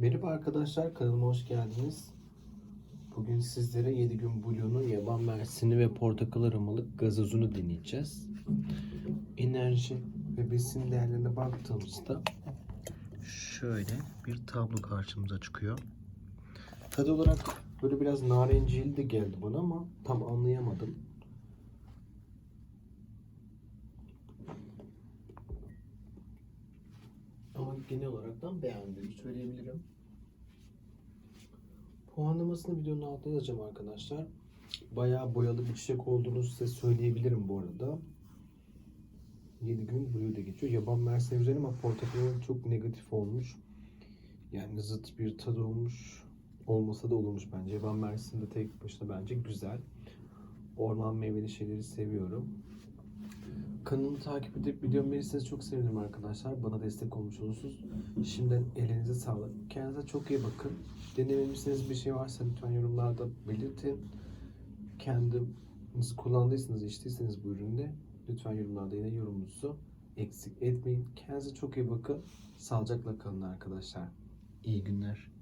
Merhaba arkadaşlar, kanalıma hoş geldiniz. Bugün sizlere 7 gün Blue'nun yaban mersini ve portakal aromalı gazozunu deneyeceğiz. Enerji ve besin değerlerine baktığımızda şöyle bir tablo karşımıza çıkıyor. Tadı olarak böyle biraz narenciyeli de geldi bana ama tam anlayamadım. Ama genel olaraktan beğendiğimi söyleyebilirim. Puanlamasını videonun altına yazacağım arkadaşlar. Bayağı boyalı bir çiçek olduğunu size söyleyebilirim bu arada. 7 gün Blue'da geçiyor. Yaban mersini güzel ama portakalın çok negatif olmuş. Yani zıt bir tadı olmuş. Olmasa da olurmuş bence. Yaban mersini de tek başına bence güzel. Orman meyveli şeyleri seviyorum. Kanalımı takip edip videomu beğenirseniz çok sevinirim arkadaşlar. Bana destek olmuş olursunuz. Şimdiden elinize sağlık. Kendinize çok iyi bakın. Denememişsiniz bir şey varsa lütfen yorumlarda belirtin. Kendiniz kullandıysanız, içtiyseniz bu üründe lütfen yorumlarda yine yorumunuzu eksik etmeyin. Kendinize çok iyi bakın. Sağlıcakla kalın arkadaşlar. İyi günler.